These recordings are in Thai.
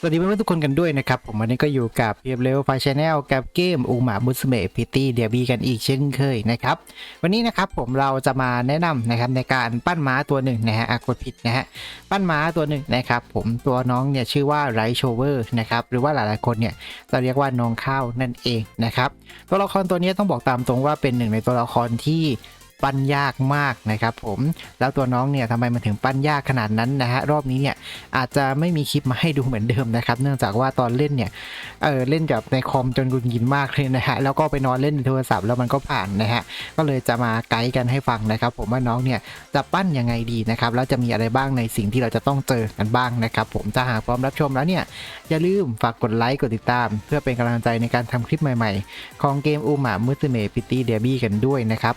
สวัสดีเพื่อนๆทุกคนกันด้วยนะครับ ผมวันนี้ก็อยู่กับเพียบเลวไฟชแนลกับเกมอูมาบุสเมพิตี้เดียบีกันอีกเช่นเคยนะครับ วันนี้นะครับผมเราจะมาแนะนำนะครับในการปั้นม้าตัวหนึ่งนะฮะอากดผิดนะฮะปั้นม้าตัวหนึ่งนะครับผมตัวน้องเนี่ยชื่อว่าไรโชเวอร์นะครับหรือว่าหลายๆคนเนี่ยจะเรียกว่าน้องข้าวนั่นเองนะครับตัวละครตัวนี้ต้องบอกตามตรงว่าเป็นหนึ่งในตัวละครที่ ปั้นยากมากนะครับผมแล้วตัวน้องเนี่ยทำไมมันถึงปั้นยากขนาดนั้นนะฮะรอบนี้เนี่ยอาจจะไม่มีคลิปมาให้ดูเหมือนเดิมนะครับ เนื่องจากว่าตอนเล่นเนี่ยเออเล่นกับในคอมจนกุนกินมากเลยนะฮะแล้วก็ไปนอนเล่นในโทรศัพท์แล้วมันก็ผ่านนะฮะก็เลยจะมาไกด์กันให้ฟังนะครับ ผมว่าน้องเนี่ยจะปั้นยังไงดีนะครับแล้วจะมีอะไรบ้างในสิ่งที่เราจะต้องเจอกันบ้างนะครับผมถ้าหากพร้อมรับชมแล้วเนี่ยอย่าลืมฝากกดไลค์กดติดตาม เพื่อเป็นกำลังใจในการทำคลิปใหม่ๆ ของเกมอูมามื t เมพิตตี้เดบี้กันด้วยนะครับ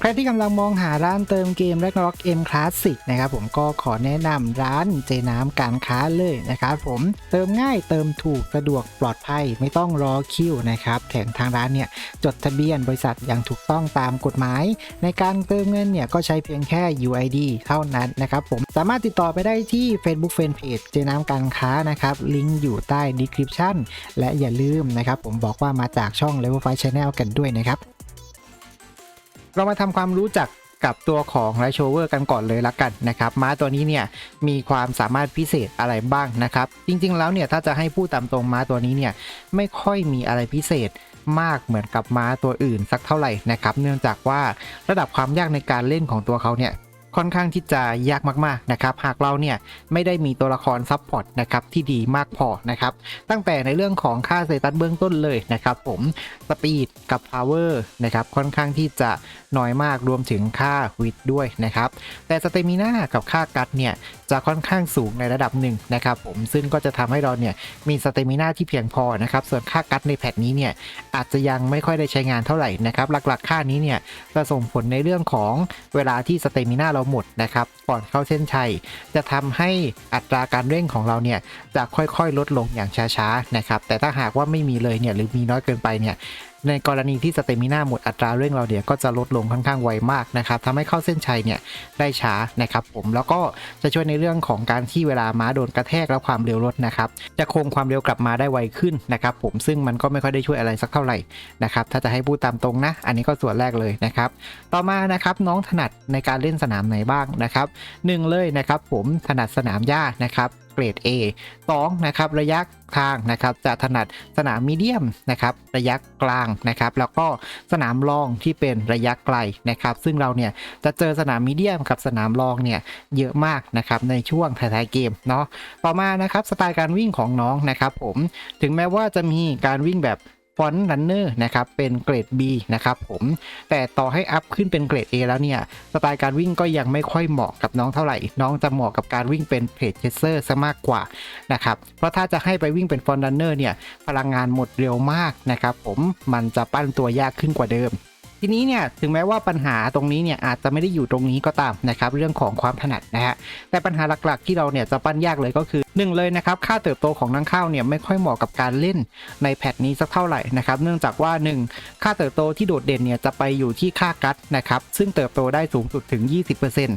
ใครที่กำลังมองหาร้านเติมเกม Ragnarok M Classic นะครับผมก็ขอแนะนำร้านเจน้ำการค้าเลยนะครับผมเติมง่ายเติมถูกสะดวกปลอดภัยไม่ต้องรอคิวนะครับแถมทางร้านเนี่ยจดทะเบียนบริษัทอย่างถูกต้องตามกฎหมาย ในการเติมเงินเนี่ยก็ใช้เพียงแค่ UID เท่านั้นนะครับผมสามารถติดต่อไปได้ที่ Facebook Fanpage เจน้ำการค้านะครับลิงก์อยู่ใต้ description และอย่าลืมนะครับผมบอกว่ามาจากช่อง Level 5 Channel กันด้วยนะครับ เรามาทำความรู้จักกับตัวของไรโชเวอร์กันก่อนเลยละกันนะครับ ม้าตัวนี้เนี่ยมีความสามารถพิเศษอะไรบ้างนะครับ จริงๆแล้วเนี่ยถ้าจะให้พูดตามตรงม้าตัวนี้เนี่ยไม่ค่อยมีอะไรพิเศษมากเหมือนกับม้าตัวอื่นสักเท่าไหร่นะครับ เนื่องจากว่าระดับความยากในการเล่นของตัวเขาเนี่ย ค่อนข้างที่จะยากมากๆนะครับหากเราเนี่ยไม่ได้มีตัวละครซับพอร์ตนะครับที่ดีมากพอนะครับตั้งแต่ในเรื่องของค่าเซตัสเบื้องต้นเลยนะครับผมสปีดกับพาวเวอร์นะครับค่อนข้างที่จะน้อยมากรวมถึงค่าวิดด้วยนะครับแต่สเตมิน่ากับค่ากัดเนี่ย จะค่อนข้างสูงในระดับหนึ่งนะครับผมซึ่งก็จะทำให้เราเนี่ยมีสเตมิน่าที่เพียงพอนะครับส่วนค่ากัดในแพทนี้เนี่ยอาจจะยังไม่ค่อยได้ใช้งานเท่าไหร่นะครับหลักๆ ค่านี้เนี่ยจะส่งผลในเรื่องของเวลาที่สเตมิน่าเราหมดนะครับก่อนเข้าเส้นชัย จะทำให้อัตราการเร่งของเราเนี่ยจะค่อยๆ ลดลงอย่างช้าๆนะครับแต่ถ้าหากว่าไม่มีเลยเนี่ยหรือมีน้อยเกินไปเนี่ย ในกรณีที่สเตมิน่าหมดอัตราเร่งเราเนี่ยก็จะลดลงค่อนข้างไวมากนะครับทำให้เข้าเส้นชัยเนี่ยได้ช้านะครับผมแล้วก็จะช่วยในเรื่องของการที่เวลาม้าโดนกระแทกแล้วความเร็วลดนะครับจะคงความเร็วกลับมาได้ไวขึ้นนะครับผมซึ่งมันก็ไม่ค่อยได้ช่วยอะไรสักเท่าไหร่นะครับถ้าจะให้พูดตามตรงนะ อันนี้ก็ส่วนแรกเลยนะครับต่อมานะครับน้องถนัดในการเล่นสนามไหนบ้างนะครับหนึ่งเลยนะครับผมถนัดสนามหญ้านะครับ เกรด A 2นะครับระยะทางนะครับจะถนัดสนามมีเดียมนะครับระยะกลางนะครับแล้วก็สนามรองที่เป็นระยะไกลนะครับ ซึ่งเราเนี่ยจะเจอสนามมีเดียมกับสนามรองเนี่ยเยอะมากนะครับในช่วงท้ายๆเกมเนาะต่อมานะครับสไตล์การวิ่งของน้องนะครับผมถึงแม้ว่าจะมีการวิ่งแบบ ฟอนต์รันเนอร์นะครับเป็นเกรด B นะครับผมแต่ต่อให้อัพขึ้นเป็นเกรด A แล้วเนี่ยสไตล์การวิ่งก็ยังไม่ค่อยเหมาะกับน้องเท่าไหร่ น้องจะเหมาะกับการวิ่งเป็นเพจเชสเซอร์ซะมากกว่านะครับเพราะถ้าจะให้ไปวิ่งเป็นฟอนต์รันเนอร์เนี่ยพลังงานหมดเร็วมากนะครับผมมันจะปั้นตัวยากขึ้นกว่าเดิมทีนี้เนี่ยถึงแม้ว่าปัญหาตรงนี้เนี่ยอาจจะไม่ได้อยู่ตรงนี้ก็ตามนะครับเรื่องของความถนัดนะฮะแต่ปัญหาหลักๆที่เราเนี่ยจะปั้นยากเลยก็คือ หนึ่งเลยนะครับค่าเติบโตของนังข้าวเนี่ยไม่ค่อยเหมาะกับการเล่นในแพทนี้สักเท่าไหร่นะครับเนื่องจากว่า 1 ค่าเติบโตที่โดดเด่นเนี่ยจะไปอยู่ที่ค่ากัดนะครับซึ่งเติบโตได้สูงสุดถึง 20%น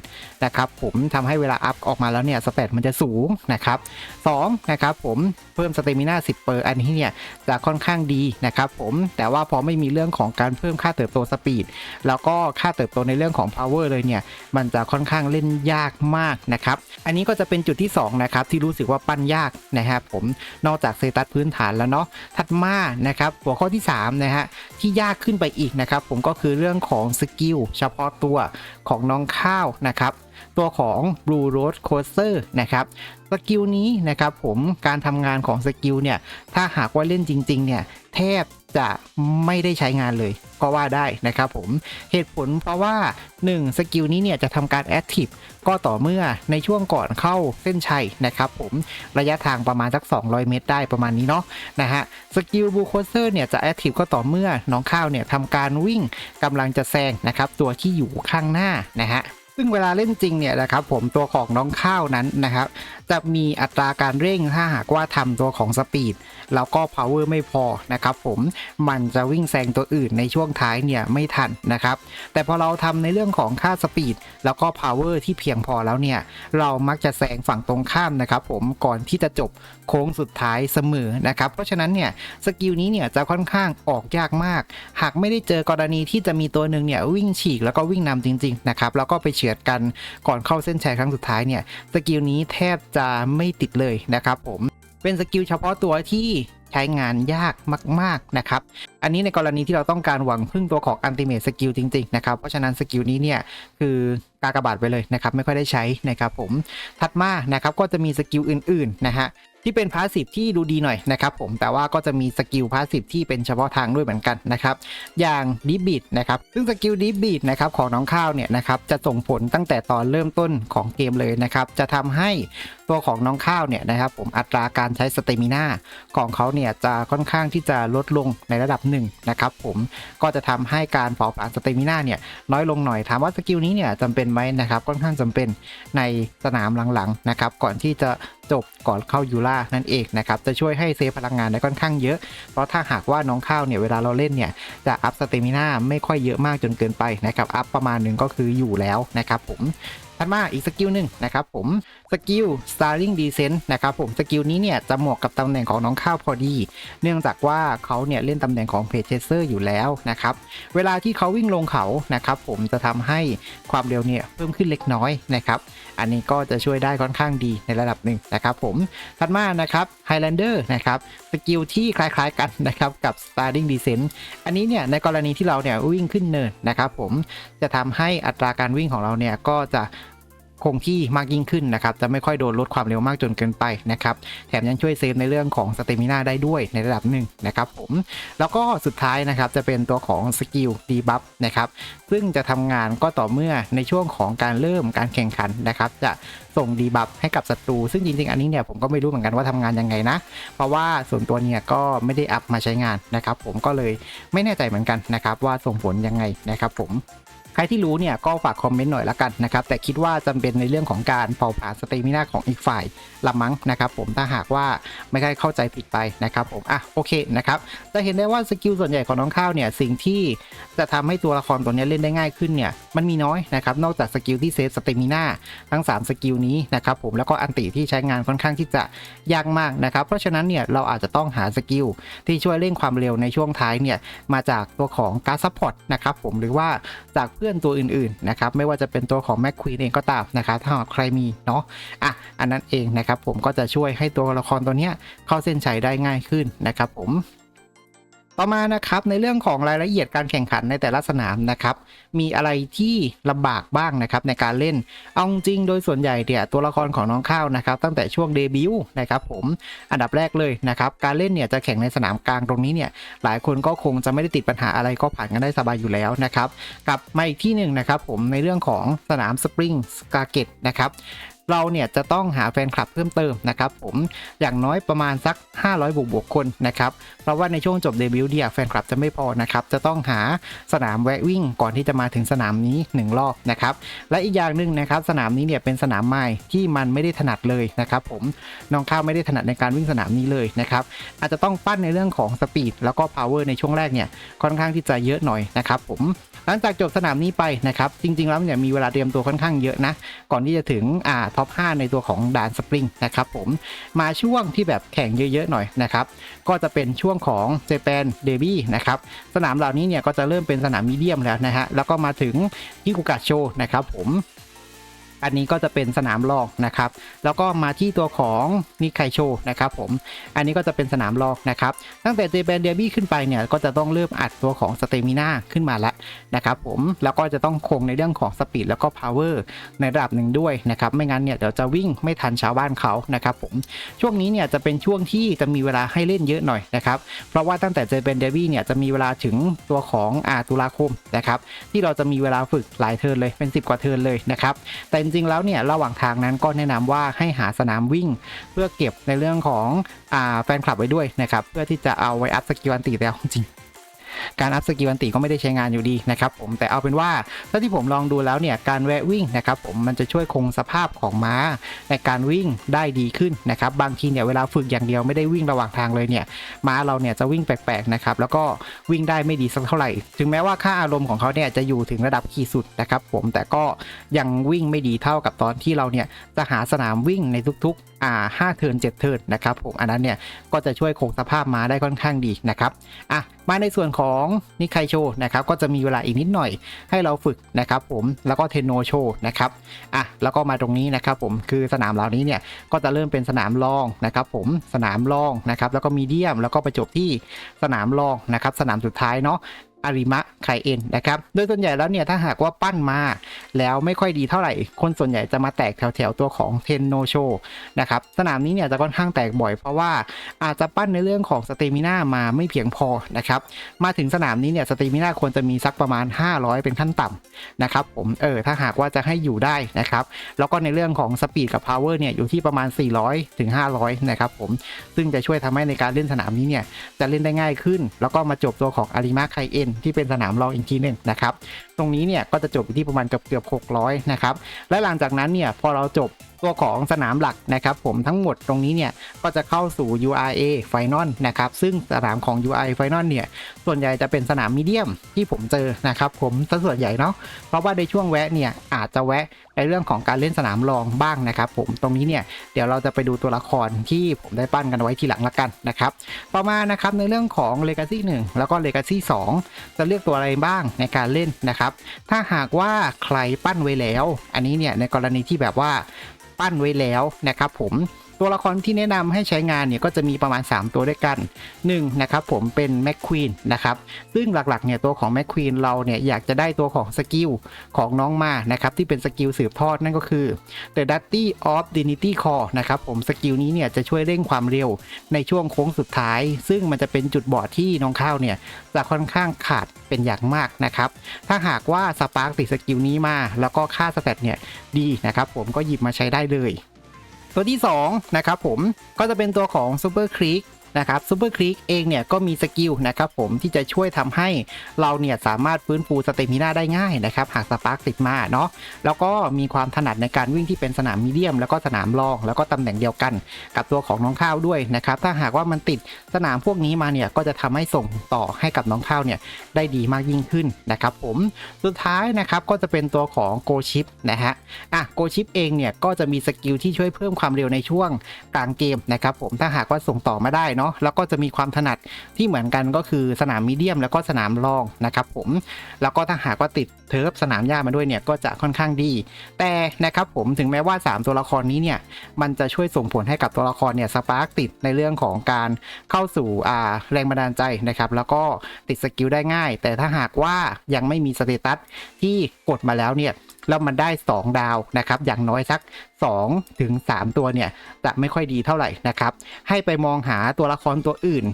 ะครับผมทำให้เวลาอัพออกมาแล้วเนี่ยสเตตมันจะสูงนะครับ2นะครับผมเพิ่มสเตมิน่า10 เปอร์อันนี้เนี่ยจะค่อนข้างดีนะครับผมแต่ว่าพอไม่มีเรื่องของการเพิ่มค่าเติบโตสปีดแล้วก็ค่าเติบโตในเรื่องของ power เลยเนี่ยมันจะค่อนข้างเล่นยากมากนะครับอันนี้ก็จะเป็นจุดที่สองนะครับที่รู้สึกว่าว่าปั้นยากนะครับผมนอกจากเซตัสพื้นฐานแล้วเนาะถัดมานะครับหัวข้อที่3นะฮะที่ยากขึ้นไปอีกนะครับผมก็คือเรื่องของสกิลเฉพาะตัวของน้องข้าวนะครับ ตัวของ Blue Road Coaster นะครับสกิลนี้นะครับผมการทำงานของสกิลเนี่ยถ้าหากว่าเล่นจริงๆเนี่ยแทบจะไม่ได้ใช้งานเลยก็ว่าได้นะครับผมเหตุผลเพราะว่า 1 สกิลนี้เนี่ยจะทำการแอคทีฟก็ต่อเมื่อในช่วงก่อนเข้าเส้นชัยนะครับผมระยะทางประมาณสัก 200 เมตรได้ประมาณนี้เนาะนะฮะสกิลบูโคเซอร์เนี่ยจะแอคทีฟก็ต่อเมื่อน้องข้าวเนี่ยทำการวิ่งกำลังจะแซงนะครับตัวที่อยู่ข้างหน้านะฮะ ซึ่งเวลาเล่นจริงเนี่ยนะครับผมตัวของน้องข้าวนั้นนะครับ จะมีอัตราการเร่งถ้าหากว่าทำตัวของสปีดแล้วก็ power ไม่พอนะครับผมมันจะวิ่งแซงตัวอื่นในช่วงท้ายเนี่ยไม่ทันนะครับ แต่พอเราทำในเรื่องของค่าสปีดแล้วก็ power ที่เพียงพอแล้วเนี่ย เรามักจะแซงฝั่งตรงข้ามนะครับผมก่อนที่จะจบโค้งสุดท้ายเสมอนะครับ เพราะฉะนั้นเนี่ยสกิลนี้เนี่ยจะค่อนข้างออกยากมาก หากไม่ได้เจอกรณีที่จะมีตัวหนึ่งเนี่ยวิ่งฉีกแล้วก็วิ่งนำจริงๆนะครับแล้วก็ไปเฉือดกันก่อนเข้าเส้นชัยครั้งสุดท้ายเนี่ยสกิลนี้แทบจะไม่ติดเลยนะครับผมเป็นสกิลเฉพาะตัวที่ใช้งานยากมาก ๆ นะครับ อันนี้ในกรณีที่เราต้องการหวังพึ่งตัวของอันติเมทสกิลจริง ๆ นะครับ เพราะฉะนั้นสกิลนี้เนี่ย คือกากบาทไปเลยนะครับ ไม่ค่อยได้ใช้นะครับผม ถัดมานะครับก็จะมีสกิลอื่น ๆ นะฮะ ที่เป็นพาสซีฟที่ดูดีหน่อยนะครับผมแต่ว่าก็จะมีสกิลพาสซีฟที่เป็นเฉพาะทางด้วยเหมือนกันนะครับอย่างดิบิดนะครับซึ่งสกิลดิบิดนะครับของน้องข้าวเนี่ยนะครับจะส่งผลตั้งแต่ตอนเริ่มต้นของเกมเลยนะครับจะทำให้ตัวของน้องข้าวเนี่ยนะครับผมอัตราการใช้สเตมิน่าของเขาเนี่ยจะค่อนข้างที่จะลดลงในระดับหนึ่งนะครับผมก็จะทำให้การเผาผลาญสเตมิน่าเนี่ยน้อยลงหน่อยถามว่าสกิลนี้เนี่ยจำเป็นไหมนะครับค่อนข้างจำเป็นในสนามหลังๆนะครับก่อนที่จะ จบก่อนเข้ายูล่านั่นเองนะครับจะช่วยให้เซฟพลังงานได้ค่อนข้างเยอะ เพราะถ้าหากว่าน้องข้าวเนี่ยเวลาเราเล่นเนี่ยจะอัพสเตมิน่าไม่ค่อยเยอะมากจนเกินไปนะครับอัพประมาณหนึ่งก็คืออยู่แล้วนะครับผมถัดมาอีกสกิลหนึ่งนะครับผม สกิล Starling Descent นะครับผมสกิลนี้เนี่ยจะเหมาะกับตำแหน่งของน้องข้าวพอดี เนื่องจากว่าเขาเนี่ยเล่นตำแหน่งของเพจเชเซอร์อยู่แล้วนะครับเวลาที่เขาวิ่งลงเขานะครับผมจะทำให้ความเร็วเนี่ยเพิ่มขึ้นเล็กน้อยนะครับอันนี้ก็จะช่วยได้ค่อนข้างดีในระดับหนึ่งนะครับผมถัดมานะครับ Highlander นะครับสกิลที่คล้ายๆกันนะครับกับ Starting Descent อันนี้เนี่ยในกรณีที่เราเนี่ยวิ่งขึ้นเนินนะครับผมจะทำให้อัตราการวิ่งของเราเนี่ยก็จะ คงที่มากยิ่งขึ้นนะครับ จะไม่ค่อยโดนลดความเร็วมากจนเกินไปนะครับ แถมยังช่วยเซฟในเรื่องของสเตมิน่าได้ด้วยในระดับหนึ่งนะครับผม แล้วก็สุดท้ายนะครับจะเป็นตัวของสกิลดีบัฟนะครับ ซึ่งจะทำงานก็ต่อเมื่อในช่วงของการเริ่มการแข่งขันนะครับ จะส่งดีบัฟให้กับศัตรู ซึ่งจริงๆ อันนี้เนี่ยผมก็ไม่รู้เหมือนกันว่าทำงานยังไงนะ เพราะว่าส่วนตัวเนี่ยก็ไม่ได้อัพมาใช้งานนะครับ ผมก็เลยไม่แน่ใจเหมือนกันนะครับว่าส่งผลยังไงนะครับผม ใครที่รู้เนี่ยก็ฝากคอมเมนต์หน่อยละกันนะครับ แต่คิดว่าจำเป็นในเรื่องของการเป่าผลาญสเตมินาของอีกฝ่ายละมั้งนะครับผมถ้าหากว่าไม่ได้เข้าใจผิดไปนะครับผมอะโอเคนะครับจะเห็นได้ว่าสกิลส่วนใหญ่ของน้องข้าวเนี่ยสิ่งที่จะทำให้ตัวละครตัวนี้เล่นได้ง่ายขึ้นเนี่ยมันมีน้อยนะครับนอกจากสกิลที่เซฟสเตมินาทั้ง 3 สกิลนี้นะครับผมแล้วก็อันติที่ใช้งานค่อนข้างที่จะยากมากนะครับเพราะฉะนั้นเนี่ยเราอาจจะต้องหาสกิลที่ช่วยเร่งความเร็วในช่วงท้ายเนี่ยมาจากตัวของการซัพพอร์ตนะครับผมหรือว่าจากเพื่อนตัวอื่นๆนะครับไม่ว่าจะเป็นตัวของแม็กควีนเองก็ตามนะครับถ้าหากใครมีเนาะอะอันนั้นเองนะครับผมก็จะช่วยให้ตัวละครตัวเนี้ยเข้าเส้นชัยได้ง่ายขึ้นนะครับผม ต่อมานะครับในเรื่องของรายละเอียดการแข่งขันในแต่ละสนามนะครับ มีอะไรที่ลำบากบ้างนะครับในการเล่น เอาจริงโดยส่วนใหญ่เนี่ยตัวละครของน้องข้าวนะครับ ตั้งแต่ช่วงเดบิวต์นะครับผมอันดับแรกเลยนะครับการเล่นเนี่ยจะแข่งในสนามกลางตรงนี้เนี่ยหลายคนก็คงจะไม่ได้ติดปัญหาอะไรก็ผ่านกันได้สบายอยู่แล้วนะครับกลับมาอีกที่หนึ่งนะครับผมในเรื่องของสนามสปริงสกาเก็ตนะครับ เราเนี่ยจะต้องหาแฟนคลับเพิ่มเติมนะครับผมอย่างน้อยประมาณสัก 500 บวกบวกคนนะครับเพราะว่าในช่วงจบเดบิวต์เนี่ยแฟนคลับจะไม่พอนะครับจะต้องหาสนามแวะวิ่งก่อนที่จะมาถึงสนามนี้ 1 รอบนะครับและอีกอย่างหนึ่งนะครับสนามนี้เนี่ยเป็นสนามใหม่ที่มันไม่ได้ถนัดเลยนะครับผมน้องข้าวไม่ได้ถนัดในการวิ่งสนามนี้เลยนะครับอาจจะต้องปั้นในเรื่องของสปีดแล้วก็พาวเวอร์ในช่วงแรกเนี่ยค่อนข้างที่จะเยอะหน่อยนะครับผมหลังจากจบสนามนี้ไปนะครับจริงๆแล้วเนี่ยมีเวลาเตรียมตัวค่อนข้างเยอะนะก่อนที่จะถึงอ่าทอป 5 ในตัวของด่านสปริงนะครับผมมาช่วงที่แบบแข่งเยอะๆหน่อยนะครับก็จะเป็นช่วงของเจแปนเดบี้นะครับสนามเหล่านี้เนี่ยก็จะเริ่มเป็นสนามมีเดียมแล้วนะฮะแล้วก็มาถึงยิกุกะโชนะครับผม อันนี้ก็จะเป็นสนามรองนะครับ แล้วก็มาที่ตัวของนิไคโชนะครับผม อันนี้ก็จะเป็นสนามรองนะครับ ตั้งแต่เจแปนเดบี้ขึ้นไปเนี่ยก็จะต้องเริ่มอัดตัวของสเตมิน่าขึ้นมาแล้วนะครับผม แล้วก็จะต้องคงในเรื่องของสปีดแล้วก็พาวเวอร์ในระดับหนึ่งด้วยนะครับ ไม่งั้นเนี่ยเดี๋ยวจะวิ่งไม่ทันชาวบ้านเขานะครับผม ช่วงนี้เนี่ยจะเป็นช่วงที่จะมีเวลาให้เล่นเยอะหน่อยนะครับ เพราะว่าตั้งแต่เจแปนเดบี้เนี่ยจะมีเวลาถึงตัวของอาตุลาคมนะครับ ที่เราจะมีเวลาฝึกหลายเทิร์นเลยเป็น 10 กว่าเทิร์นเลยนะครับ แต่จริง ๆ แล้วเนี่ยระหว่างทางนั้นก็แนะนำว่าให้หาสนามวิ่ง เพื่อเก็บในเรื่องของอ่าแฟนคลับไว้ด้วยนะครับเพื่อที่จะเอาไว้อัพสกิลอันติแล้วจริง การอัพสกิลอันติก็ไม่ได้ใช้งานอยู่ดีนะครับผมแต่เอาเป็นว่าถ้าที่ผมลองดูแล้วเนี่ยการแวะวิ่งนะครับผมมันจะช่วยคงสภาพของม้า ในการวิ่งได้ดีขึ้นนะครับบางทีเนี่ยเวลาฝึกอย่างเดียวไม่ได้วิ่งระหว่างทางเลยเนี่ยม้าเราเนี่ยจะวิ่งแปลกๆนะครับแล้วก็วิ่งได้ไม่ดีสักเท่าไหร่ ถึงแม้ว่าค่าอารมณ์ของเขาเนี่ยจะอยู่ถึงระดับขีดสุดนะครับผมแต่ก็ยังวิ่งไม่ดีเท่ากับตอนที่เราเนี่ยจะหาสนามวิ่งในทุกๆอ่าห้าเทิร์นเจ็ดเทิร์นนะครับผมอันนั้นเนี่ยก็จะช่วยคงสภาพม้าได้ค่อนข้างดีนะครับอะ มาในส่วนของนิไคโชนะครับก็จะมีเวลาอีกนิดหน่อยให้เราฝึกนะครับผมแล้วก็เทนโนโชนะครับอะแล้วก็มาตรงนี้นะครับผมคือสนามเหล่านี้เนี่ยก็จะเริ่มเป็นสนามรองนะครับผมสนามรองนะครับแล้วก็มีเดียมแล้วก็ไปจบที่สนามรองนะครับสนามสุดท้ายเนาะ อาริมะไคเอ็นนะครับ โดยส่วนใหญ่แล้วเนี่ยถ้าหากว่าปั้นมาแล้วไม่ค่อยดีเท่าไหร่ คนส่วนใหญ่จะมาแตกแถวๆตัวของเทนโนโชนะครับ สนามนี้เนี่ยจะค่อนข้างแตกบ่อยเพราะว่าอาจจะปั้นในเรื่องของสเตมิน่ามาไม่เพียงพอนะครับ มาถึงสนามนี้เนี่ยสเตมิน่าควรจะมีสักประมาณ 500 เป็นขั้นต่ำนะครับผม เออถ้าหากว่าจะให้อยู่ได้นะครับ แล้วก็ในเรื่องของสปีดกับพาวเวอร์เนี่ยอยู่ที่ประมาณ 400ถึง500นะครับผม ซึ่งจะช่วยทำให้ในการเล่นสนามนี้เนี่ยจะเล่นได้ง่ายขึ้น แล้วก็มาจบตัวของอาริมาไคเอ็นที่เป็นสนามรองอีกทีหนึ่งนะครับ ตรงนี้เนี่ยก็จะจบอยู่ที่ประมาณเกือบเกือบ600 นะครับ และหลังจากนั้นเนี่ยพอเราจบ ตัวของสนามหลักนะครับผมทั้งหมดตรงนี้เนี่ยก็จะเข้าสู่ URA Final นะครับซึ่งสนามของ URA Final เนี่ยส่วนใหญ่จะเป็นสนามมีเดียมที่ผมเจอนะครับผมซะส่วนใหญ่เนาะเพราะว่าในช่วงแวะเนี่ยอาจจะแวะในเรื่องของการเล่นสนามรองบ้างนะครับผมตรงนี้เนี่ยเดี๋ยวเราจะไปดูตัวละครที่ผมได้ปั้นกันไว้ทีหลังละกันนะครับต่อมานะครับในเรื่องของ Legacy 1 แล้วก็ Legacy 2 จะเลือกตัวอะไรบ้างในการเล่นนะครับ ถ้าหากว่าใครปั้นไว้แล้ว อันนี้เนี่ยในกรณีที่แบบว่า ปั้นไว้แล้วนะครับผม ตัวละครที่แนะนำให้ใช้งานเนี่ยก็จะมีประมาณ 3 ตัวด้วยกัน1นะครับผมเป็นแม็กควีนนะครับซึ่งหลักๆเนี่ยตัวของแม็กควีนเราเนี่ยอยากจะได้ตัวของสกิลของน้องมานะครับที่เป็นสกิลสืบทอดนั่นก็คือ The Dusty of Dignity Core นะครับผมสกิลนี้เนี่ยจะช่วยเร่งความเร็วในช่วงโค้งสุดท้าย ซึ่งมันจะเป็นจุดบอดที่น้องข้าวเนี่ยจะค่อนข้างขาดเป็นอย่างมากนะครับถ้าหากว่าสปาร์กติดสกิลนี้มา แล้วก็ค่าสแตทเนี่ยดีนะครับผมก็หยิบมาใช้ได้เลย ตัวที่ 2 นะครับผมก็จะเป็นตัวของ Super Creek นะครับซูเปอร์คลิกเองเนี่ยก็มีสกิลนะครับผมที่จะช่วยทำให้เราเนี่ยสามารถฟื้นฟูสเตมิน่าได้ง่ายนะครับหากสปาร์กติดมาเนาะแล้วก็มีความถนัดในการวิ่งที่เป็นสนามมีเดียม แล้วก็สนามรอง แล้วก็ตำแหน่งเดียวกันกับตัวของน้องข้าวด้วยนะครับถ้าหากว่ามันติดสนามพวกนี้มาเนี่ยก็จะทำให้ส่งต่อให้กับน้องข้าวเนี่ยได้ดีมากยิ่งขึ้นนะครับผมสุดท้ายนะครับก็จะเป็นตัวของโกชิปนะฮะอะโกชิปเองเนี่ยก็จะมีสกิลที่ช่วยเพิ่มความเร็วในช่วงกลางเกมนะครับผมถ้าหากว่าส่งต่อมาได้เนาะแล้วก็จะมีความถนัดที่เหมือนกันก็คือสนามมีเดียมแล้วก็สนามรองนะครับผมแล้วก็ถ้าหากว่าติดเทิร์ฟสนามหญ้ามาด้วยเนี่ยก็จะค่อนข้างดี แต่นะครับผมถึงแม้ว่า 3 ตัวละครนี้เนี่ยมันจะช่วยส่งผลให้กับตัวละครเนี่ยสปาร์กติดในเรื่องของการเข้าสู่อ่าแรงบันดาลใจนะครับแล้วก็ติดสกิลได้ง่าย แต่ถ้าหากว่ายังไม่มีสเตตัสที่กดมาแล้วเนี่ย แล้วมันได้ 2 ดาวนะครับอย่างน้อยสัก2ถึง3ตัวเนี่ยจะไม่ค่อยดีเท่าไหร่นะครับให้ไปมองหาตัวละครตัวอื่น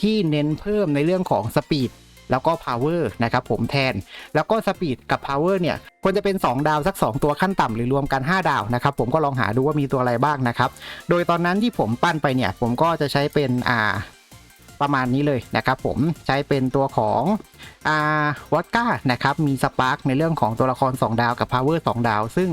ที่เน้นเพิ่มในเรื่องของสปีดแล้วก็ power นะครับผมแทน แล้วก็สปีดกับ power เนี่ยควรจะเป็น 2 ดาวสัก 2 ตัวขั้นต่ำหรือรวมกัน 5 ดาวนะครับผมก็ลองหาดูว่ามีตัวอะไรบ้างนะครับ โดยตอนนั้นที่ผมปั้นไปเนี่ยผมก็จะใช้เป็นอ่า ประมาณนี้เลยนะครับผมใช้เป็นตัวของอาวอดก้านะครับมีสปาร์กในเรื่องของตัวละคร 2 ดาวกับพาวเวอร์2ดาว ซึ่ง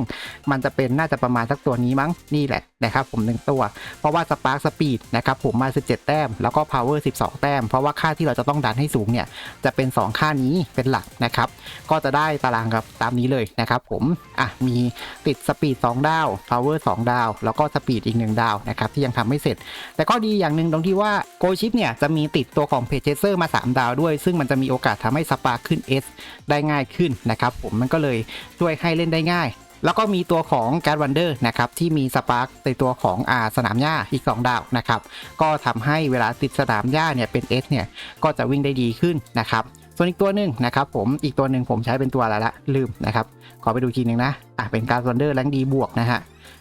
มันจะเป็นน่าจะประมาณสักตัวนี้มั้งนี่แหละ นะครับผมหนึ่งตัว เพราะว่าสปาร์กสปีดนะครับผมมา 17 แต้ม แล้วก็ power 12 แต้ม เพราะว่าค่าที่เราจะต้องดันให้สูงเนี่ย จะเป็น 2 ค่านี้เป็นหลักนะครับ ก็จะได้ตารางกับตามนี้เลยนะครับผมอะมีติดสปีด2ดาว power 2 ดาว แล้วก็สปีดอีก 1 ดาวนะครับที่ยังทำไม่เสร็จ แต่ก็ดีอย่างหนึ่งตรงที่ว่าโกชิปเนี่ยจะมีติดตัวของเพจเซอร์มา 3 ดาวด้วย ซึ่งมันจะมีโอกาสทำให้สปาร์ขึ้น S ได้ง่ายขึ้นนะครับผมมันก็เลยช่วยให้เล่นได้ง่าย แล้วก็มีตัวของการวันเดอร์นะครับที่มีสปาร์กในตัวของอาสนามหญ้าอีก 2 ดาวนะครับก็ทำให้เวลาติดสนามหญ้าเนี่ยเป็น S เนี่ยก็จะวิ่งได้ดีขึ้นนะครับส่วนอีกตัวหนึ่งนะครับผมอีกตัวหนึ่งผมใช้เป็นตัวอะไรละลืมนะครับขอไปดูทีหนึ่งนะอะเป็นการวันเดอร์แรงดีบวกนะฮะ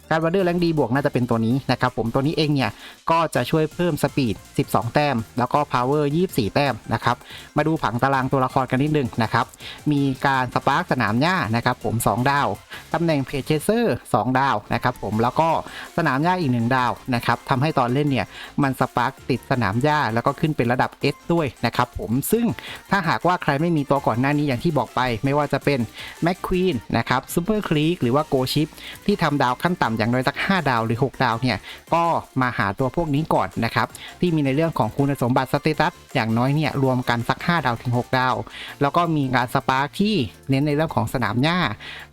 การวันเดอร์แรงดีบวกน่าจะเป็นตัวนี้นะครับผมตัวนี้เองเนี่ยก็จะช่วยเพิ่มสปีด 12 แต้ม แล้วก็ power 24 แต้มนะครับมาดูผังตารางตัวละครกันนิดนึงนะครับมีการสปาร์กสนามหญ้านะครับผม 2 ดาวตำแหน่งเพจเชเซอร์ 2 ดาวนะครับผมแล้วก็สนามหญ้าอีก 1 ดาวนะครับทำให้ตอนเล่นเนี่ยมันสปาร์กติดสนามหญ้าแล้วก็ขึ้นเป็นระดับ S ด้วยนะครับผมซึ่งถ้าหากว่าใครไม่มีตัวก่อนหน้านี้อย่างที่บอกไป ไม่ว่าจะเป็นแม็กควีนนะครับซูเปอร์คลีกหรือว่าโกชิปที่ทำดาวขั้นต่ำอย่างน้อยสัก 5 ดาวหรือ 6 ดาวเนี่ยก็มาหาตัวพวกนี้ก่อนนะครับที่มีในเรื่องของคุณสมบัติสเตตัสอย่างน้อยเนี่ยรวมกันสัก 5 ดาวถึง 6 ดาว แล้วก็มีการสปาร์กที่เน้นในเรื่องของสนามหญ้า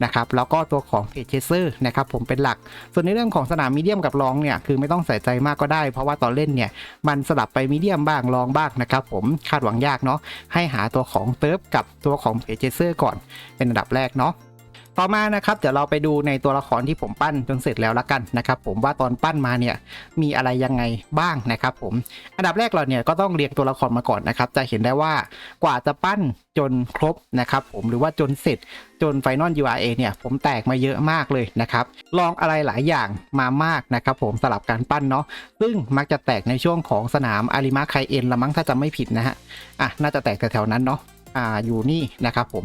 นะครับแล้วก็ตัวของเพจเชเซอร์นะครับผมเป็นหลัก ส่วนในเรื่องของสนามมีเดียมกับลองเนี่ยคือไม่ต้องใส่ใจมากก็ได้ เพราะว่าตอนเล่นเนี่ยมันสลับไปมีเดียมบ้างลองบ้างนะครับผมคาดหวังยากเนาะให้หาตัวของเติร์ฟกับตัวของเพจเชเซอร์ก่อนเป็นอันดับแรกเนาะ ต่อมานะครับเดี๋ยวเราไปดูในตัวละครที่ผมปั้นจนเสร็จแล้วละกันนะครับผมว่าตอนปั้นมาเนี่ยมีอะไรยังไงบ้างนะครับผมอันดับแรกเราเนี่ยก็ต้องเรียงตัวละครมาก่อนนะครับจะเห็นได้ว่ากว่าจะปั้นจนครบนะครับผมหรือว่าจนเสร็จจนไฟนอล URA เนี่ยผมแตกมาเยอะมากเลยนะครับลองอะไรหลายอย่างมามากนะครับผมสลับการปั้นเนาะซึ่งมักจะแตกในช่วงของสนามอาริมาไคเอ็นละมั้งถ้าจำไม่ผิดนะฮะอะน่าจะแตกแถวๆนั้นเนาะ อ่าอยู่นี่นะครับผม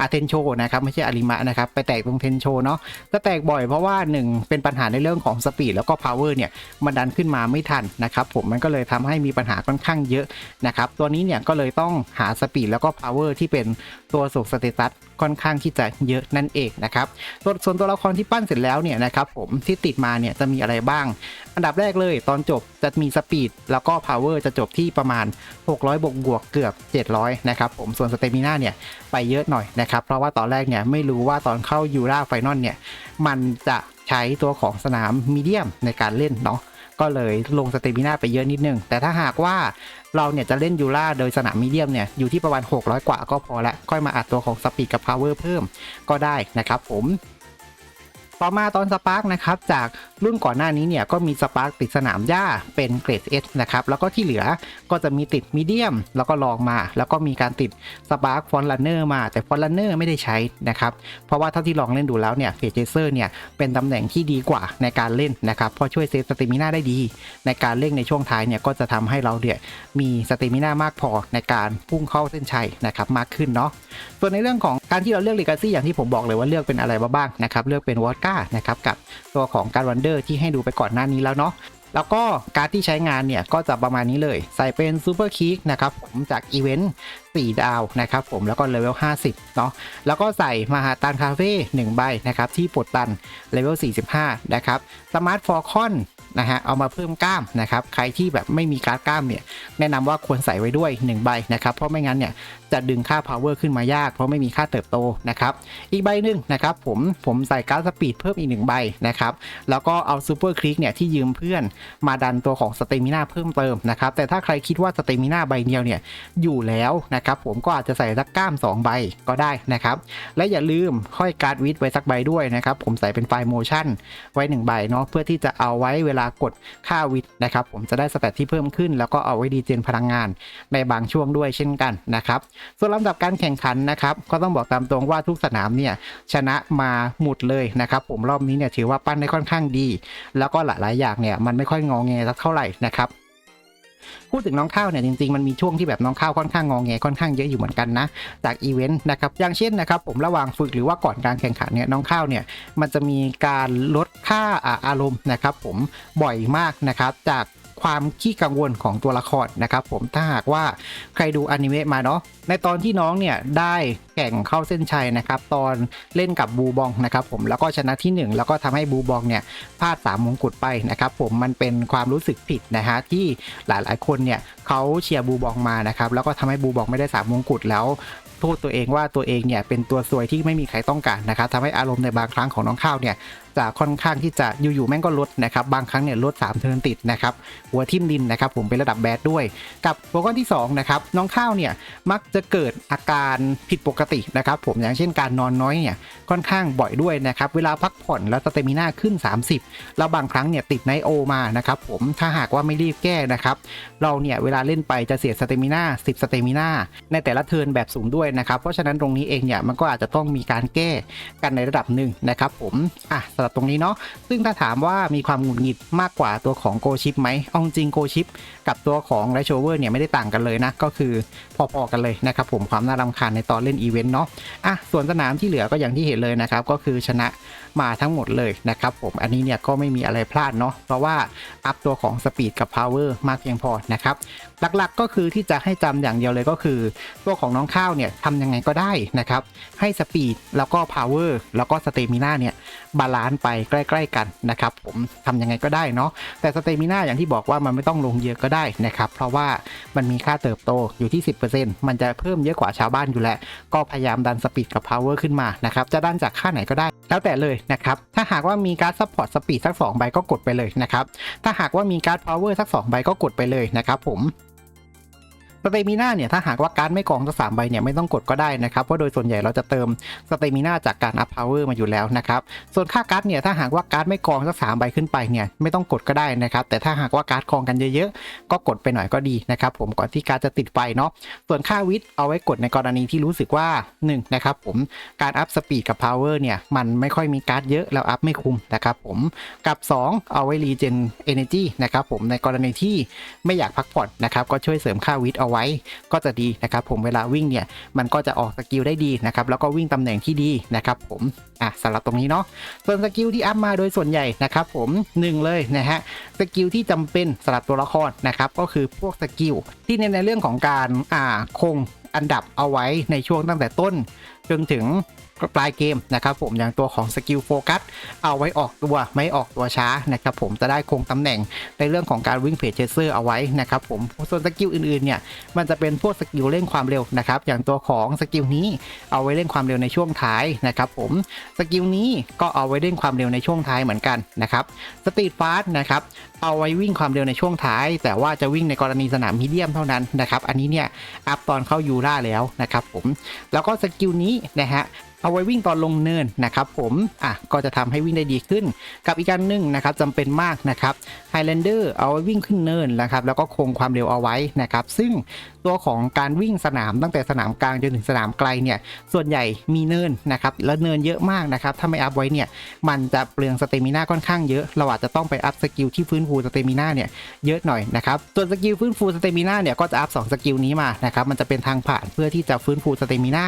อาเทนโชนะครับไม่ใช่อาริมะนะครับไปแตกตรงเทนโชเนาะจะแตกบ่อยเพราะว่าหนึ่งเป็นปัญหาในเรื่องของสปีดแล้วก็พาวเวอร์เนี่ยมันดันขึ้นมาไม่ทันนะครับผมมันก็เลยทำให้มีปัญหาค่อนข้างเยอะนะครับตัวนี้เนี่ยก็เลยต้องหาสปีดแล้วก็พาวเวอร์ที่เป็นตัวสุกสเตตัส ค่อนข้างที่จะเยอะนั่นเองนะครับส่วนตัวละครที่ปั้นเสร็จแล้วเนี่ยนะครับผมที่ติดมาเนี่ยจะมีอะไรบ้าง อันดับแรกเลยตอนจบจะมีสปีดแล้วก็พาวเวอร์จะจบที่ประมาณ 600 บวกบวกเกือบ 700 นะครับผมส่วนสเตมิน่าเนี่ยไปเยอะหน่อยนะครับเพราะว่าตอนแรกเนี่ยไม่รู้ว่าตอนเข้ายูราไฟนอลเนี่ยมันจะใช้ตัวของสนามมีเดียมในการเล่นเนาะ ก็เลยลงสเตมิน่าไปเยอะนิดนึง แต่ถ้าหากว่าเราเนี่ยจะเล่นยูล่าโดยสนามมีเดียมเนี่ยอยู่ที่ประมาณ 600 กว่าก็พอละค่อยมาอัดตัวของสปีดกับพาวเวอร์เพิ่มก็ได้นะครับผม ต่อมาตอนสปาร์กนะครับจาก รุ่นก่อนหน้านี้เนี่ยก็มีสปาร์กติดสนามหญ้าเป็นเกรด S นะครับแล้วก็ที่เหลือก็จะมีติดมีเดียมแล้วก็ลองมา แล้วก็มีการติดสปาร์กฟอนลันเนอร์มาแต่ฟอนลันเนอร์ไม่ได้ใช้นะครับเพราะว่าเท่าที่ลองเล่นดูแล้วเนี่ยเฟเจเซอร์เนี่ยเป็นตำแหน่งที่ดีกว่าในการเล่นนะครับเพราะช่วยเซฟสเตมิน่าได้ดี ในการเล่นในช่วงท้ายเนี่ยก็จะทำให้เราเนี่ยมีสเตมิน่ามากพอในการพุ่งเข้าเส้นชัยนะครับมากขึ้นเนาะส่วนในเรื่องของการที่เราเลือก Legacy อย่างที่ผมบอกเลยว่าเลือกเป็นอะไรบ้างนะครับเลือกเป็นวอดก้านะครับกับตัวของการวันเดอร์ที่ให้ดูไปก่อนหน้านี้แล้วเนาะแล้วก็การดที่ใช้งานเนี่ย ก็จะประมาณนี้เลย ใส่เป็นซูเปอร์คิกนะครับผมจากอีเวนต์4 ดาวนะครับผมแล้วก็เลเวล50 เนาะแล้วก็ใส่มาหาตันคาเฟ่1ใบนะครับที่ปลดตันเลเวล45 นะครับสมาร์ทฟอร์คอนนะฮะเอามาเพิ่มกล้ามนะครับใครที่แบบไม่มีการ์ดกล้ามเนี่ยแนะนำว่าควรใส่ไว้ด้วย 1 ใบนะครับเพราะไม่งั้นเนี่ยจะดึงค่า power ขึ้นมายาก เพราะไม่มีค่าเติบโตนะครับอีกใบหนึ่งนะครับผมผมใส่การ์ดสปีดเพิ่มอีกหนึ่งใบนะครับแล้วก็เอาซูเปอร์คลิกเนี่ยที่ยืมเพื่อนมาดันตัวของสเตมิน่าเพิ่มเติมนะครับแต่ถ้าใครคิดว่าสเตมิน่าใบเดียวเนี่ยอยู่แล้วนะครับผมก็อาจจะใส่สักกล้าม 2 ใบก็ได้นะครับ และอย่าลืมค่อยการ์ดวิดไว้สักใบด้วยนะครับ ผมใส่เป็นไฟล์โมชั่นไว้ 1 ใบเนาะเพื่อที่จะเอาไว้เวลากดค่าวิดนะครับผมจะได้สเตตที่เพิ่มขึ้น แล้วก็เอาไว้ดีเจนพลังงานในบางช่วงด้วยเช่นกันนะครับส่วนลำดับการแข่งขันนะครับก็ต้องบอกตามตรงว่าทุกสนามเนี่ยชนะมาหมดเลยนะครับผมรอบนี้เนี่ยถือว่าปั้นได้ค่อนข้างดี แล้วก็หลายๆอย่างเนี่ยมันไม่ค่อยงองแงสักเท่าไหร่นะครับ พูดถึงน้องข้าวเนี่ยจริงๆมันมีช่วงที่แบบน้องข้าวค่อนข้างงองแงค่อนข้างเยอะอยู่เหมือนกันนะจากอีเวนต์นะครับอย่างเช่นนะครับผมระหว่างฝึกหรือว่าก่อนการแข่งขันเนี่ยน้องข้าวเนี่ยมันจะมีการลดค่าอ่าอารมณ์นะครับผมบ่อยมากนะครับจาก ความขี้กังวลของตัวละครนะครับผมถ้าหากว่าใครดูอนิเมะมาเนาะในตอนที่น้องเนี่ยได้แข่งเข้าเส้นชัยนะครับตอนเล่นกับบูบองนะครับผมแล้วก็ชนะที่ 1 แล้วก็ทำให้บูบองเนี่ยพลาด3มงกุฎไปนะครับผมมันเป็นความรู้สึกผิดนะฮะที่หลายๆ คนเนี่ยเขาเชียร์บูบองมานะครับแล้วก็ทำให้บูบองไม่ได้3มงกุฎแล้วโทษตัวเองว่าตัวเองเนี่ยเป็นตัวซวยที่ไม่มีใครต้องการนะครับทำให้อารมณ์ในบางครั้งของน้องข้าวเนี่ย จะค่อนข้างที่จะอยู่ๆแม่งก็ลดนะครับบางครั้งเนี่ยลด3เทิร์นติดนะครับหัวทิ่มดินนะครับผมเป็นระดับแบดด้วย กับโปรแกรมที่2นะครับน้องข้าวเนี่ยมักจะเกิดอาการผิดปกตินะครับผมอย่างเช่นการนอนน้อยเนี่ยค่อนข้างบ่อยด้วยนะครับเวลาพักผ่อนแล้วสเตมิน่าขึ้น 30 แล้วบางครั้งเนี่ยติดไนโอมานะครับผมถ้าหากว่าไม่รีบแก้นะครับเราเนี่ยเวลาเล่นไปจะเสียสเตมิน่า10 สเตมิน่าในแต่ละเทิร์นแบบสูงด้วยนะครับเพราะฉะนั้นตรงนี้เองเนี่ยมันก็อาจจะต้องมีการแก้กันในระดับหนึ่งนะครับผมอะสำหรับตรงนี้เนาะซึ่งถ้าถามว่ามีความหงุดหงิดมากกว่าตัวของโกชิปไหมเอาจริงโกชิปกับตัวของไรโชเวอร์เนี่ยไม่ได้ต่างกันเลยนะ ก็คือพอๆกันเลยนะครับผมความน่ารำคาญในตอนเล่นอีเวนต์เนาะอะส่วนสนามที่เหลือก็อย่างที่เห็นเลยนะครับ ก็คือชนะมาทั้งหมดเลยนะครับผมอันนี้เนี่ยก็ไม่มีอะไรพลาดเนาะเพราะว่าอัพตัวของสปีดกับพาวเวอร์มากเพียงพอนะครับ หลักๆ ก็คือที่จะให้จำอย่างเดียวเลยก็คือ ตัวของน้องข้าวเนี่ยทำยังไงก็ได้นะครับ ให้สปีดแล้วก็พาวเวอร์แล้วก็สเตมิน่าเนี่ยบาลานซ์ไปใกล้ๆกันนะครับผมทำยังไงก็ได้เนาะแต่สเตมิน่าอย่างที่บอกว่ามันไม่ต้องลงเยอะก็ได้นะครับ เพราะว่ามันมีค่าเติบโตอยู่ที่ 10%มันจะเพิ่มเยอะกว่าชาวบ้านอยู่แล้ว ก็พยายามดันสปีดกับพาวเวอร์ขึ้นมานะครับจะดันจากค่าไหนก็ได้ แล้วแต่เลยนะครับถ้าหากว่ามีการ์ดซัพพอร์ตสปีดสัก2ใบก็กดไปเลยนะครับถ้าหากว่ามีการ์ดพาวเวอร์สัก2ใบก็กดไปเลยนะครับผม สเตมิน่าเนี่ยถ้าหากว่าการไม่กองสักสามใบเนี่ยไม่ต้องกดก็ได้นะครับเพราะโดยส่วนใหญ่เราจะเติมสเตมิน่าจากการอัพพาวเวอร์มาอยู่แล้วนะครับส่วนค่าการ์ดเนี่ยถ้าหากว่าการ์ดไม่กองสักสามใบขึ้นไปเนี่ยไม่ต้องกดก็ได้นะครับแต่ถ้าหากว่าการ์ดกองกันเยอะๆ ก็กดไปหน่อยก็ดีนะครับผมก่อนที่การ์ดจะติดไฟเนาะส่วนค่าวิทย์เอาไว้กดในกรณีที่รู้สึกว่า1นะครับผมการอัพสปีดกับพาวเวอร์เนี่ยมันไม่ค่อยมีการ์ดเยอะแล้วอัพไม่คุ้มนะครับผมกับ 2 เอาไว้รีเจนเอเนจีนะครับผมในกรณีที่ไม่อยากพักผ่อนนะครับก็ช่วยเสริมค่าวิทเอาไว้ก็จะดีนะครับผมเวลาวิ่งเนี่ยมันก็จะออกสกิลได้ดีนะครับแล้วก็วิ่งตำแหน่งที่ดีนะครับผมอะสำหรับตรงนี้เนาะส่วนสกิลที่อัพมาโดยส่วนใหญ่นะครับผมหนึ่งเลยนะฮะสกิลที่จำเป็นสำหรับตัวละครนะครับก็คือพวกสกิลที่เน้นในเรื่องของการอ่าคง อันดับเอาไว้ในช่วงตั้งแต่ต้น จนถึงปลายเกมนะครับผมอย่างตัวของสกิลโฟกัสเอาไว้ออกตัวไม่ออกตัวช้านะครับผมจะได้คงตำแหน่งในเรื่องของการวิ่งเพจเชสเซอร์เอาไว้นะครับผมส่วนสกิลอื่นๆเนี่ยมันจะเป็นพวกสกิลเร่งความเร็วนะครับอย่างตัวของสกิลนี้เอาไว้เร่งความเร็วในช่วงท้ายนะครับผมสกิลนี้ก็เอาไว้เร่งความเร็วในช่วงท้ายเหมือนกันนะครับสปีดฟาสนะครับ เอาไว้วิ่งความเร็วในช่วงท้าย แต่ว่าจะวิ่งในกรณีสนามมีเดียมเท่านั้นนะครับ อันนี้เนี่ยอัพตอนเข้ายูราแล้วนะครับผม แล้วก็สกิลนี้นะฮะเอาไว้วิ่งตอนลงเนินนะครับผมอะก็จะทำให้วิ่งได้ดีขึ้น กับอีกการหนึ่งนะครับจำเป็นมากนะครับไฮแลนเดอร์เอาไว้วิ่งขึ้นเนินนะครับ แล้วก็คงความเร็วเอาไว้นะครับ ซึ่ง ตัวของการวิ่งสนามตั้งแต่สนามกลางจนถึงสนามไกลเนี่ยส่วนใหญ่มีเนินนะครับแล้วเนินเยอะมากนะครับถ้าไม่อัพไว้เนี่ยมันจะเปลืองสเตมิน่าค่อนข้างเยอะเราอาจจะต้องไปอัพสกิลที่ฟื้นฟูสเตมิน่าเนี่ยเยอะหน่อยนะครับส่วนสกิลฟื้นฟูสเตมิน่าเนี่ยก็จะอัพสองสกิลนี้มานะครับมันจะเป็นทางผ่านเพื่อที่จะฟื้นฟูสเตมิน่า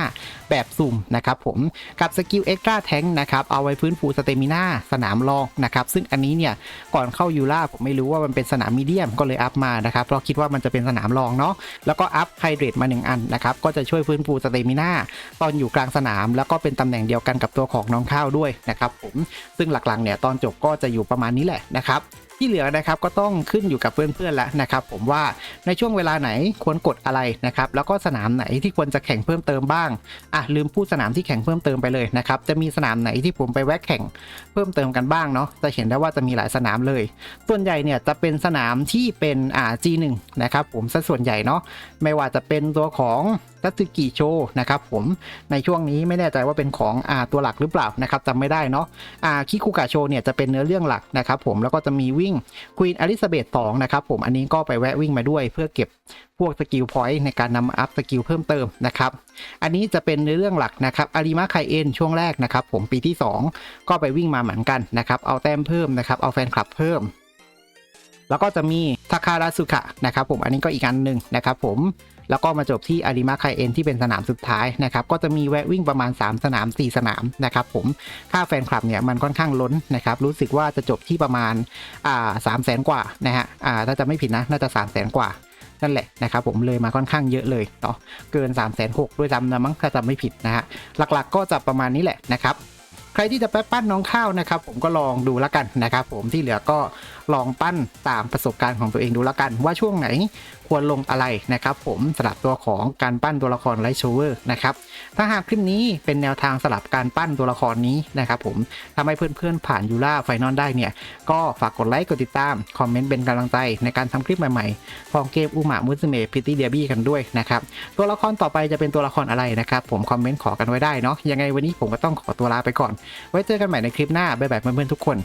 แบบสุ่มนะครับผมกับสกิลเอ็กซ์ตร้าแทงนะครับเอาไว้ฟื้นฟูสเตมิน่าสนามรองนะครับซึ่งอันนี้เนี่ยก่อนเข้ายูราผมไม่รู้ว่ามันเป็นสนามมีเดียมก็เลยอัพมานะครับเพราะคิดว่ามันจะเป็นสนามรองเนาะแล้วก็อัพไฮเดรตมา 1 อันนะครับก็จะช่วยฟื้นฟูสเตมิน่าตอนอยู่กลางสนาม แล้วก็เป็นตำแหน่งเดียวกันกับตัวของน้องข้าวด้วยนะครับผมซึ่งหลักๆเนี่ยตอนจบก็จะอยู่ประมาณนี้แหละนะครับ ที่เหลือนะครับก็ต้องขึ้นอยู่กับเพื่อนๆแล้วนะครับผมว่าในช่วงเวลาไหนควรกดอะไรนะครับแล้วก็สนามไหนที่ควรจะแข่งเพิ่มเติมบ้างอะลืมพูดสนามที่แข่งเพิ่มเติมไปเลยนะครับจะมีสนามไหนที่ผมไปแวะแข่งเพิ่มเติมกันบ้างเนาะจะเห็นได้ว่าจะมีหลายสนามเลย ส่วนใหญ่เนี่ยจะเป็นสนามที่เป็นอ่า G1 นะครับผมซะส่วนใหญ่เนาะไม่ว่าจะเป็นตัวของ ทัตสึกิโชนะครับผมในช่วงนี้ไม่แน่ใจว่าเป็นของอ่าตัวหลักหรือเปล่านะครับจำไม่ได้เนาะอ่าคิคุกะโชเนี่ยจะเป็นเนื้อเรื่องหลักนะครับผมแล้วก็จะมีวิ่งควีนอลิซาเบธ2นะครับผมอันนี้ก็ไปแวะวิ่งมาด้วย เพื่อเก็บพวกสกิลพอยต์ในการนำอัพสกิลเพิ่มเติมนะครับ อันนี้จะเป็นในเรื่องหลักนะครับอาริมาไคเอ็นช่วงแรกนะครับ ผมปีที่ 2 ก็ไปวิ่งมาเหมือนกันนะครับ เอาแต้มเพิ่มนะครับ เอาแฟนคลับเพิ่ม แล้วก็จะมีทาคาราสุขะนะครับผมอันนี้ก็อีกอันหนึ่งนะครับผม แล้วก็มาจบที่อาริมาไคเอ็นที่เป็นสนามสุดท้ายนะครับก็จะมีแวะวิ่งประมาณ 3 สนาม 4 สนามนะครับผมค่าแฟนคลับเนี่ยมันค่อนข้างล้นนะครับรู้สึกว่าจะจบที่ประมาณอ่าสามแสนกว่านะฮะอ่าถ้าจะไม่ผิดนะน่าจะ3ามแสนกว่านั่นแหละนะครับผมเลยมาค่อนข้างเยอะเลยเนาะเกิน3ามแสนหด้วยซ้ำนะมั้งถ้าจำไม่ผิดนะฮะหลักๆก็จะประมาณนี้แหละนะครับใครที่จะไปปั้นน้องข้าวนะครับ ผมก็ลองดูแล้วกันนะครับ ผมที่เหลือก็ลองปั้นตามประสบการณ์ของตัวเองดูแล้วกัน ว่าช่วงไหนควรลงอะไรนะครับผมสลับตัวของการปั้นตัวละครไลท์โชเวอร์นะครับถ้าหากคลิปนี้เป็นแนวทางสลับการปั้นตัวละครนี้นะครับผมทำให้เพื่อนๆผ่านยูล่าไฟนอลได้เนี่ยก็ฝากกดไลค์กดติดตาม คอมเมนต์เป็นกำลังใจในการทำคลิปใหม่ๆของเกมอุมามุสเมพิตตี้เดียบี้กันด้วยนะครับตัวละครต่อไปจะเป็นตัวละครอะไรนะครับผมคอมเมนต์ขอกันไว้ได้เนาะยังไงวันนี้ผมก็ต้องขอตัวลาไปก่อน ไว้เจอกันใหม่ในคลิปหน้าบ๊ายบายเพื่อนๆทุกคน